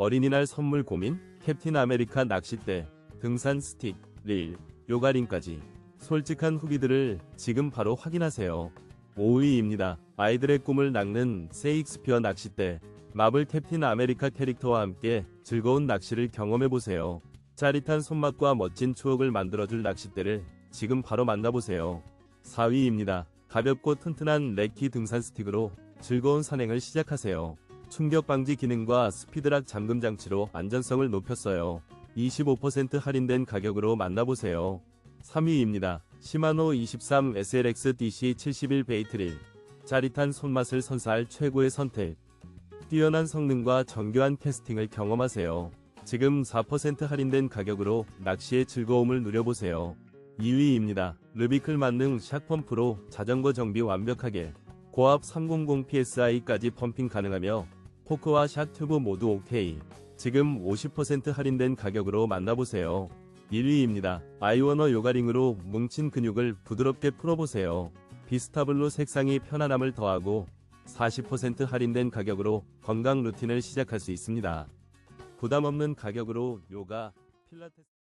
어린이날 선물 고민, 캡틴 아메리카 낚싯대, 등산 스틱, 릴, 요가링까지 솔직한 후기들을 지금 바로 확인하세요. 5위입니다. 아이들의 꿈을 낚는 세익스피어 낚싯대. 마블 캡틴 아메리카 캐릭터와 함께 즐거운 낚시를 경험해보세요. 짜릿한 손맛과 멋진 추억을 만들어줄 낚싯대를 지금 바로 만나보세요. 4위입니다. 가볍고 튼튼한 레키 등산 스틱으로 즐거운 산행을 시작하세요. 충격 방지 기능과 스피드락 잠금 장치로 안전성을 높였어요. 25% 할인된 가격으로 만나보세요. 3위입니다. 시마노 23 SLX DC 71 베이트릴. 짜릿한 손맛을 선사할 최고의 선택. 뛰어난 성능과 정교한 캐스팅을 경험하세요. 지금 4% 할인된 가격으로 낚시의 즐거움을 누려보세요. 2위입니다. 르비클 만능 샥펌프로 자전거 정비 완벽하게 고압 300 PSI까지 펌핑 가능하며 포크와 샥 튜브 모두 OK. 지금 50% 할인된 가격으로 만나보세요. 1위입니다. 아이워너 요가링으로 뭉친 근육을 부드럽게 풀어보세요. 비스타블로 색상이 편안함을 더하고 40% 할인된 가격으로 건강 루틴을 시작할 수 있습니다. 부담 없는 가격으로 요가, 필라테스